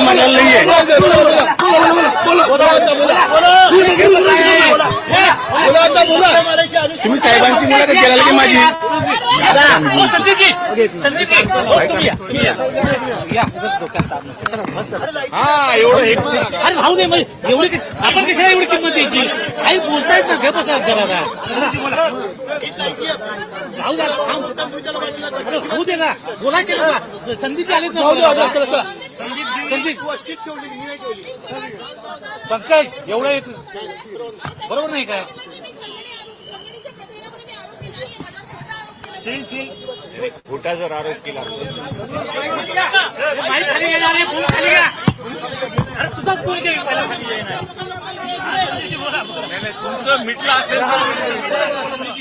ನಮ್ಮ ನಲ್ಲಿಯೇ म्हणायला नाहीये तुम्ही साहेबांची मुलाखत घ्यायला की माझी? हा एवढं हे अरे भाऊ दे मग एवढी कशी- आपण कशाला एवढी किंमत द्यायची? काही बोलतायच ना घे बसा जरा जरा. भाऊ भाऊ दे ना. बोलायचे ना संदीप. आले संदीप पंकज एवढं एक बरोबर नाही काय खोटा जर आरोप केला. तुमचं मिटलं असेल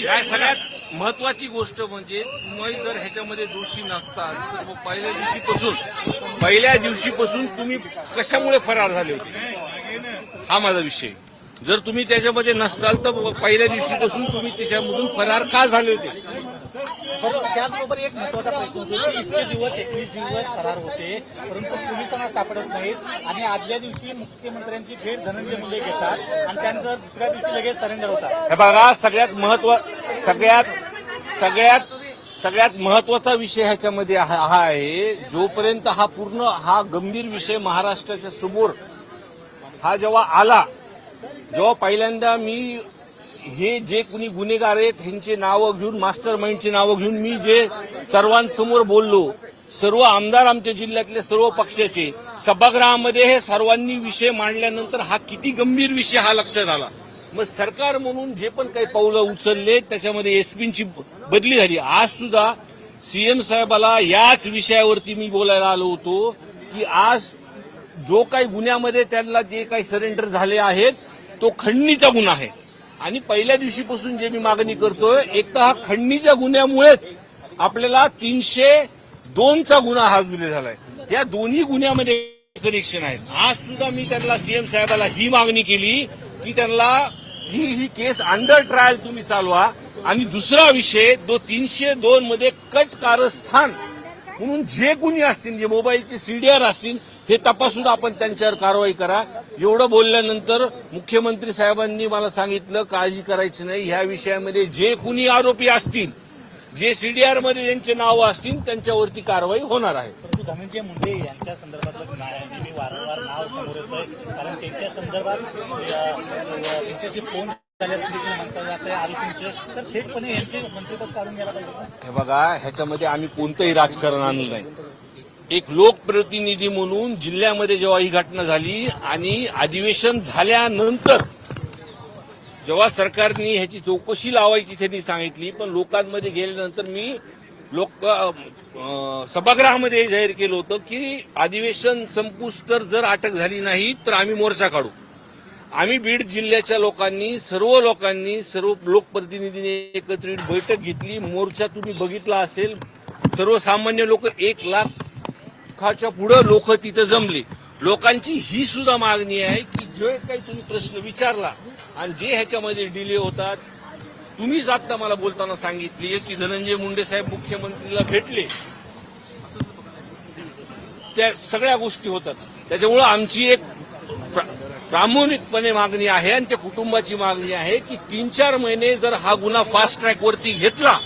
काय सगळ्यात महत्वाची गोष्ट म्हणजे तुम्ही जर ह्याच्यामध्ये दोषी नसताल तर मग पहिल्या दिवशीपासून पहिल्या दिवशीपासून तुम्ही कशामुळे फरार झाले होते? हा माझा विषय. जर तुम्ही त्याच्यामध्ये नसताल तर पहिल्या दिवशीपासून तुम्ही त्याच्यामधून फरार का झाले होते? त्याचबरोबर एक महत्त्वाचा प्रश्न होतो इतके दिवस एकवीस दिवस करार होते परंतु पोलिसांना सापडत नाहीत आणि आदल्या दिवशी मुख्यमंत्र्यांची भेट धनंजय मुंडे घेतात आणि त्यानंतर दुसऱ्या दिवशी लगेच सरेंडर होतात. हे बघा सगळ्यात महत्त्व सगळ्यात सगळ्यात सगळ्यात महत्त्वाचा विषय ह्याच्यामध्ये हा हा आहे जोपर्यंत हा पूर्ण हा गंभीर विषय महाराष्ट्राच्या समोर हा जेव्हा आला जेव्हा पहिल्यांदा मी हे जे कुणी गुन्हेगार आहेत ह्यांचे नावं घेऊन मास्टर माइंडची नावं घेऊन मी जे सर्वांसमोर बोललो सर्व आमदार आमच्या जिल्ह्यातले सर्व पक्षाचे सभागृहामध्ये हे सर्वांनी विषय मांडल्यानंतर हा किती गंभीर विषय हा लक्षात आला. मग सरकार म्हणून जे पण काही पावलं उचलले त्याच्यामध्ये एसपींची बदली झाली. आज सुद्धा सीएम साहेबाला याच विषयावरती मी बोलायला आलो होतो की आज जो काही गुन्ह्यामध्ये त्यांना जे काही सरेंडर झाले आहेत तो खंडणीचा गुन्हा आहे. आणि पहिल्या दिवशीपासून जे मी मागणी करतोय एक तर हा खंडणीच्या गुन्ह्यामुळेच आपल्याला तीनशे दोनचा गुन्हा हा जुले झालाय. या दोन्ही गुन्ह्यामध्ये कनेक्शन आहेत आज सुद्धा मी त्यांना सीएम साहेबाला ही मागणी केली की त्यांना ही ही केस अंडर ट्रायल तुम्ही चालवा. आणि दुसरा विषय दो तीनशे दोन मध्ये कट कारस्थान म्हणून जे गुन्हे असतील जे मोबाईलचे सीडीआर असतील हे तपासून आपण त्यांच्यावर कारवाई करा. एवढं बोलल्यानंतर मुख्यमंत्री साहेबांनी मला सांगितलं काळजी करायची नाही. ह्या विषयामध्ये जे कुणी आरोपी असतील जे सीडीआरमध्ये ज्यांचे नावं असतील त्यांच्यावरती कारवाई होणार आहे. परंतु धनंजय मुंडे यांच्या संदर्भातलं वारंवार नाव समोर कारण त्यांच्या संदर्भात त्यांच्याशी फोन यांचे. हे बघा ह्याच्यामध्ये आम्ही कोणतंही राजकारण आणलं नाही. एक लोकप्रतिनिधी म्हणून जिल्ह्यामध्ये जेव्हा ही घटना झाली आणि अधिवेशन झाल्यानंतर जेव्हा सरकारने ह्याची चौकशी लावायची त्यांनी सांगितली पण लोकांमध्ये गेल्यानंतर मी लोक सभागृहामध्ये जाहीर केलं होतं की अधिवेशन संपुष्टर जर अटक झाली नाही तर आम्ही मोर्चा काढू. आम्ही बीड जिल्ह्याच्या लोकांनी सर्व लोकांनी सर्व लोकप्रतिनिधींनी एकत्रित बैठक घेतली. मोर्चा तुम्ही बघितला असेल सर्वसामान्य लोक एक लाख लाखाच्या पुढं लोक तिथं जमले. लोकांची ही सुद्धा मागणी आहे की जे काही तुम्ही प्रश्न विचारला आणि जे ह्याच्यामध्ये डिले होतात तुम्हीच आता मला बोलताना सांगितली की धनंजय मुंडे साहेब मुख्यमंत्रीला भेटले. त्या सगळ्या गोष्टी होतात. त्याच्यामुळं आमची एक प्रामाणिकपणे मागणी आहे आणि त्या कुटुंबाची मागणी आहे की तीन चार महिने जर हा गुन्हा फास्ट ट्रॅकवरती घेतला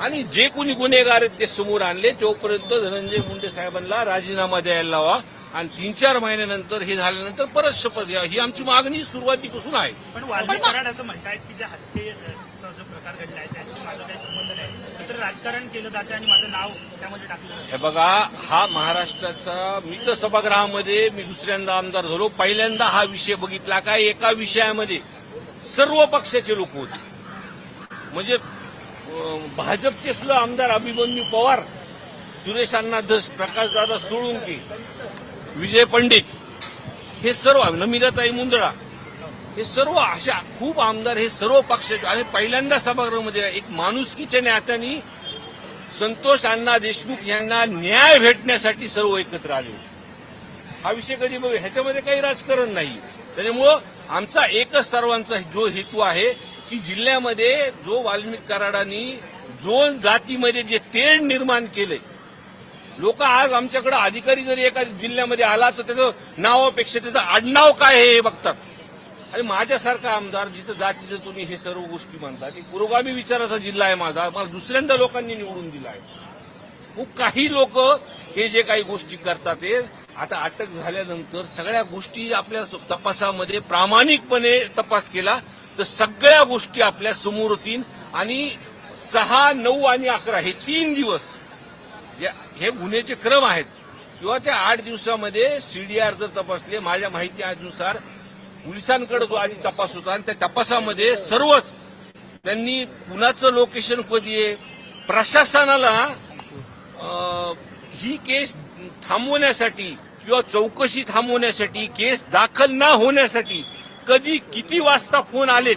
आणि जे कोणी गुन्हेगार आहेत ते समोर आणले तोपर्यंत धनंजय मुंडे साहेबांना राजीनामा द्यायला लावा. आणि तीन चार महिन्यानंतर हे झाल्यानंतर परत शपथ घ्या. ही आमची मागणी सुरुवातीपासून आहे. पण वाल्मिक कराड असं म्हणतायत की ज्या हत्येचा जो प्रकार घडला आहे त्याशी माझा काही संबंध नाही. तर राजकारण केलं जाते आणि माझं नाव त्यामध्ये टाकलं. हे बघा हा महाराष्ट्राचा मी तर सभागृहामध्ये मी दुसऱ्यांदा आमदार झालो. पहिल्यांदा हा विषय बघितला काय एका विषयामध्ये सर्व पक्षाचे लोक होते. म्हणजे भाजपचे सुद्धा आमदार अभिमन्यू पवार सुरेश अण्णा धस प्रकाशदादा सोळुंके विजय पंडित हे सर्व नमिराताई मुंदडा हे सर्व अशा खूप आमदार हे सर्व पक्षाचे आणि पहिल्यांदा सभागृहामध्ये एक माणुसकीच्या नात्याने संतोष अण्णा देशमुख यांना न्याय भेटण्यासाठी सर्व एकत्र आले होते. हा विषय कधी बघू? ह्याच्यामध्ये काही राजकारण नाही त्याच्यामुळं आमचा एकच सर्वांचा जो हेतू आहे की जिल्ह्यामध्ये जो वाल्मिक कराडांनी जो जातीमध्ये जे तेढ निर्माण केले लोक आज आमच्याकडे अधिकारी जरी एका जिल्ह्यामध्ये आला तर त्याचं नावापेक्षा त्याचं आडनाव काय हे बघतात. आणि माझ्यासारखा आमदार जिथं जातीचं तुम्ही हे सर्व गोष्टी म्हणता की पुरोगामी विचाराचा जिल्हा आहे माझा. मला दुसऱ्यांदा लोकांनी निवडून दिला आहे. मग काही लोक हे जे काही गोष्टी करतात ते आता अटक झाल्यानंतर सगळ्या गोष्टी आपल्या तपासामध्ये प्रामाणिकपणे तपास केला. तर सगळ्या गोष्टी आपल्यासमोर होतील. आणि सहा नऊ आणि अकरा हे तीन दिवस हे गुन्ह्याचे क्रम आहेत. किंवा त्या आठ दिवसामध्ये सीडीआर जर तपासले माझ्या माहितीनुसार पोलिसांकडे जो आधी तपास होता आणि त्या तपासामध्ये सर्वच त्यांनी कुणाचं लोकेशन कधी आहे प्रशासनाला ही केस थांबवण्यासाठी किंवा चौकशी थांबवण्यासाठी केस दाखल ना होण्यासाठी कधी किती वाजता फोन आलेत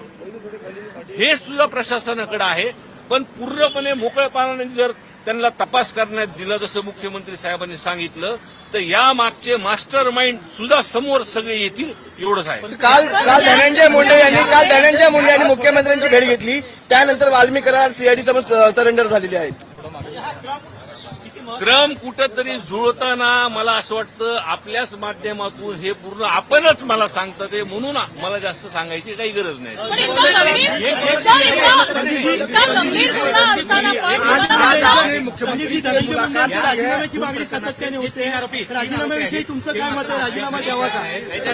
हे सुद्धा प्रशासनाकडे आहे. पण पूर्णपणे मोकळेपणाने जर त्यांना तपास करण्यात दिला जसं मुख्यमंत्री साहेबांनी सांगितलं तर या मागचे मास्टर माइंड सुद्धा समोर सगळे येतील एवढंच आहे. काल काल धनंजय मुंडे यांनी काल धनंजय मुंडे यांनी मुख्यमंत्र्यांची भेट घेतली. त्यानंतर वाल्मी करार सीआयडी समोर सरेंडर झालेले आहेत. क्रम कुठंतरी जुळताना मला असं वाटतं आपल्याच माध्यमातून हे पूर्ण आपणच मला सांगतं ते म्हणून मला जास्त सांगायची काही गरज नाही. पण इतका गंभीर सर इतका इतका गंभीर गुन्हा असताना पण तुम्हाला वाटतं राजीनाम्याची मागणी सातत्याने होते राजीनाम्याविषयी तुमचं काय मत आहे? राजीनामा द्यावा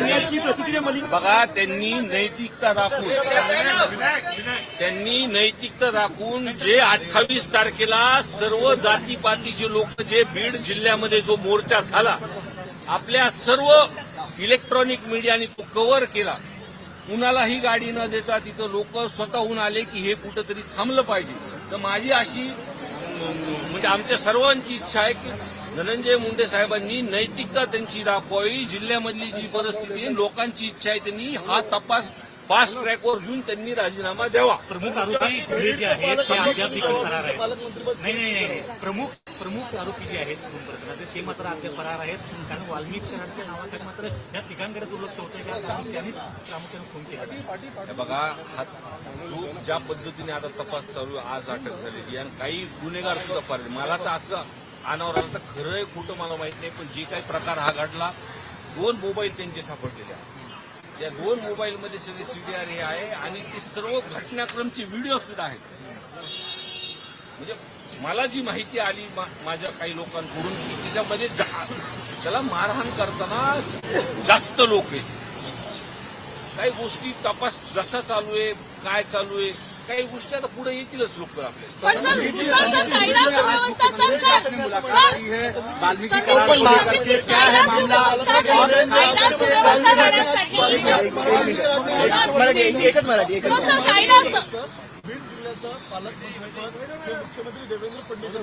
याची प्रतिक्रिया मलिक बघा त्यांनी नैतिकता राखून त्यांनी नैतिकता राखून जे अठ्ठावीस तारखेला सर्व जातीपातीचे लोक जे बीड जिल्ह्यामध्ये जो मोर्चा झाला आपल्या सर्व इलेक्ट्रॉनिक मीडियाने तो कव्हर केला. कुणालाही गाडी न देता तिथं लोक स्वतःहून आले की हे कुठंतरी थांबलं पाहिजे. तर माझी अशी म्हणजे आमच्या सर्वांची इच्छा आहे की धनंजय मुंडे साहेबांनी नैतिकता त्यांची दाखवावी. जिल्ह्यामधली जी परिस्थिती लोकांची इच्छा आहे त्यांनी हा तपास फास्ट ट्रॅकवर घेऊन त्यांनी राजीनामा द्यावा. प्रमुख आरोपी पुढे जे आहेत ते अद्याप देखील फरार आहेत. नाही नाही नाही. प्रमुख प्रमुख आरोपी जे आहेत प्रकरणाचे ते मात्र अद्याप फरार आहेत. कारण वाल्मिकी कराडच्या नावाखाली मात्र या तिघांकडे दुर्लक्ष होतं की त्यांनीच प्रामुख्याने खून केला. बघा हा जो ज्या पद्धतीने आता तपास चालू आज अटक झालेली आणि काही गुन्हेगार सुद्धा पारले मला तर असं अनावर आलं तर खरं आहे खोटं मला माहीत नाही पण जे काही प्रकार हा घडला दोन मोबाईल त्यांचे सापडलेले आहेत. या दोन मोबाईलमध्ये सगळे आर हे आहे आणि ते सर्व घटनाक्रमचे व्हिडिओ सुद्धा आहेत. म्हणजे मला जी माहिती आली माझ्या काही लोकांकडून की त्याच्यामध्ये जा- त्याला मारहाण करताना जास्त लोक आहेत. काही गोष्टी तपास जसा चालू आहे काय चालू आहे काही गोष्टी आता पुढे येतीलच लोक एकच मराठी हे मुख्यमंत्री देवेंद्र फडणवीस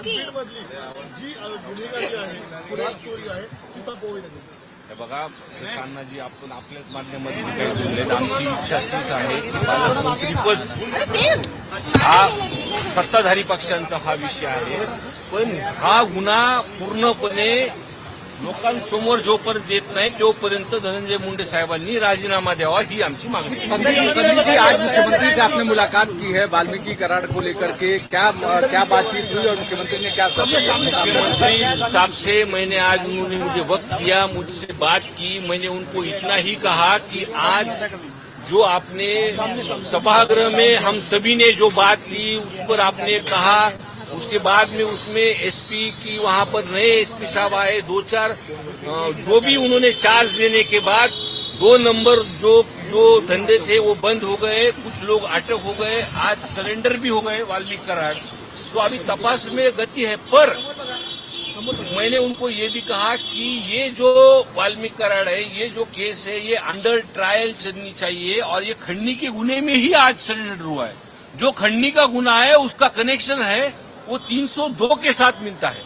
जी गुन्हेगारी आहे पुरात चोरी आहे ती संपवली हे बघा किसांना जी आपण आपल्याच माध्यमातून काही बोलले आमची इच्छा तीच आहे. पालकमंत्रीपद हा सत्ताधारी पक्षांचा हा विषय आहे. पण हा गुन्हा पूर्णपणे लोकांसमोर जोपर्यंत येत नाही तोपर्यंत धनंजय मुंडे साहेबांनी राजीनामा द्यावा ही आमची मागणी आहे. संदीप संदीप आज मुख्यमंत्री से आपने मुलाकात की है वाल्मीकि करार को लेकर के क्या क्या बातचीत हुई और मुख्यमंत्री ने क्या मुख्यमंत्री साहब से मैंने आज उन्होंने मुझे वक्त दिया मुझसे बात की मैंने उनको इतना ही कहा कि आज जो आपने सभागृह में हम सभी ने जो बात की उस पर आपने कहा उसके बाद में उसमें एसपी की वहाँ पर नए एसपी साहब आए, दो चार जो भी उन्होंने चार्ज लेने के बाद, दो नंबर जो जो धंधे थे वो बंद हो गए, कुछ लोग अटक हो गए, आज सरेंडर भी हो गए वाल्मीकि करार तो अभी तपास में गति है, पर मैंने उनको ये भी कहा कि ये जो वाल्मीकि करार है, ये जो केस है, ये अंडर ट्रायल चलनी चाहिए और ये खंडनी के गुने में ही आज सरेंडर हुआ है। जो खंडनी का गुना है, उसका कनेक्शन है वो 302 के साथ मिलता है।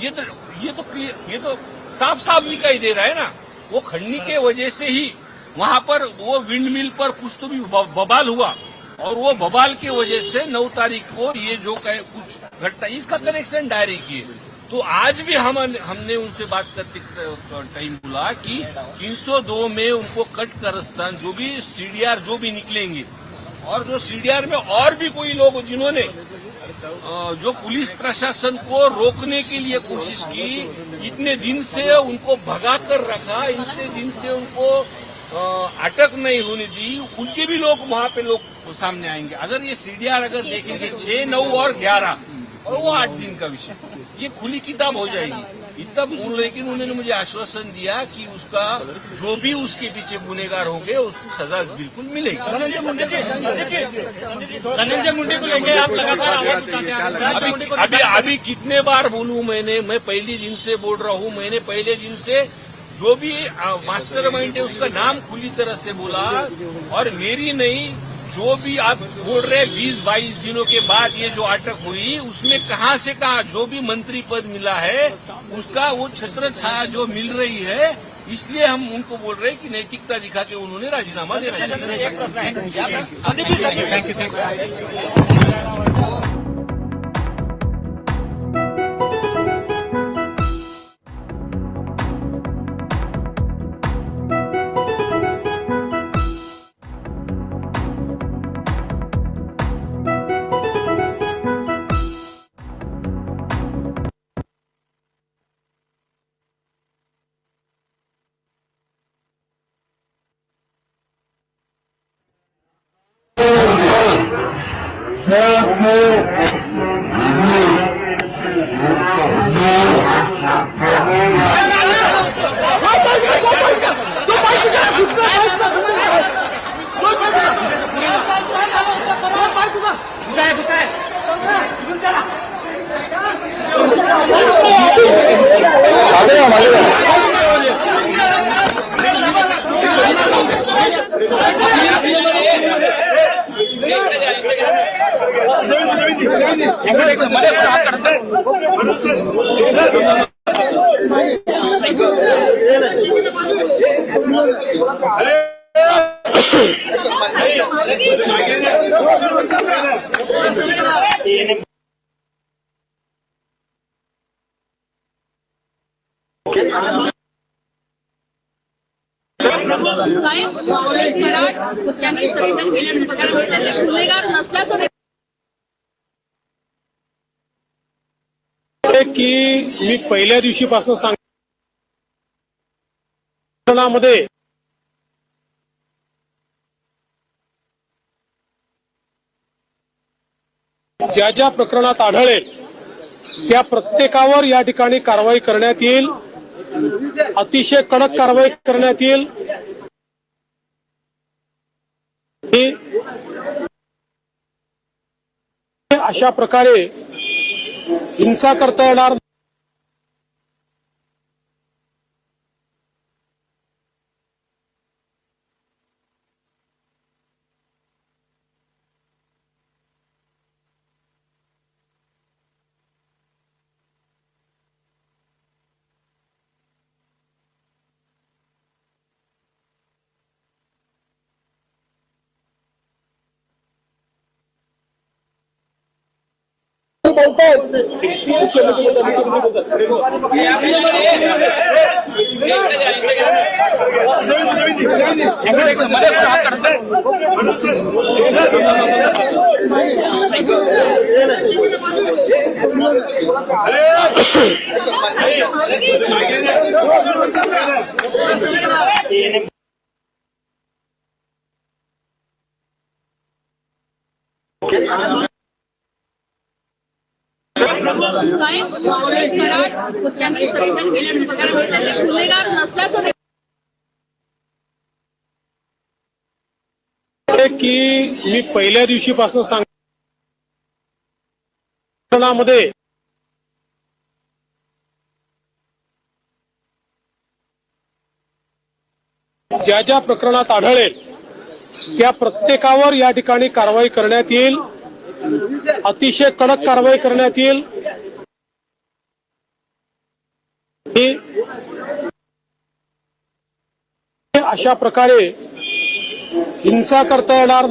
ये तो ये तो ये तो साफ़ साफ़ दिखाई दे रहा है ना। वो खंडनी के वजह से ही वहाँ पर वो विंड मिल पर कुछ तो भी बबाल हुआ। और वो बबाल की वजह से नौ तारीख को ये जो कहे, कुछ घटना, इसका कनेक्शन डायरेक्ट किए तो आज भी हम, हमने उनसे बात करते टाइम बोला कि 302 में उनको कट करस्तान जो भी सीडीआर जो भी निकलेंगे। और जो सीडीआर में और भी कोई लोग, जिन्होंने जो पुलिस प्रशासन को रोकने के लिए कोशिश की, इतने दिन से उनको भगा कर रखा, इतने दिन से उनको अटक नहीं होने दी। उनके भी लोग वहाँ पे लोग सामने आएँगे। अगर ये सीडीआर अगर देखेंगे, छह, नौ और ग्यारह, और वो आठ दिन का विषय। ये खुली किताब हो जाएगी। इतना मूल लेकिन उन्होंने मुझे आश्वासन दिया कि उसका जो भी उसके पीछे गुनेगार होंगे उसको सजा बिल्कुल मिलेगी। धनंजय मुंडे धनंजय मुंडे को लेके आप लगातार हैं। अभी अभी कितने बार बोलूँ मैंने मैं पहले दिन से बोल रहा हूँ मैंने पहले दिन से जो भी मास्टर माइंड है उसका नाम खुली तरह से बोला। और मेरी नहीं जो भी आप बोल रहे बीस बाईस दिनों के बाद ये जो अटक हुई उसमें कहाँ से कहा जो भी मंत्री पद मिला है उसका वो छत्र छाया जो मिल रही है इसलिए हम उनको बोल रहे हैं कि नैतिकता दिखा के उन्होंने राजीनामा देना चाहिए Gracias. साहेब सावंत कराड यांनी सरेंडर केल्याचं बघायला मिळतं गुन्हेगार नसल्याचं की मी पहिल्या दिवशीपासून सांग ज्या ज्या प्रकरणात आढळेल त्या प्रत्येकावर या ठिकाणी कारवाई करण्यात येईल. अतिशय कडक कारवाई करण्यात येईल. अशा प्रकारे हिंसा करता येणार साहेब सावंत कराड यांनी सरेंडर केल्याचं बघायला मिळतं ते गुन्हेगार नसल्याचं की मी पहिल्या दिवशीपासून सांग ज्या ज्या प्रकरणात आढळेल त्या प्रत्येकावर या ठिकाणी कारवाई करण्यात येईल. अतिशय कडक कारवाई करण्यात येईल. अशा प्रकारे हिंसा करता येणार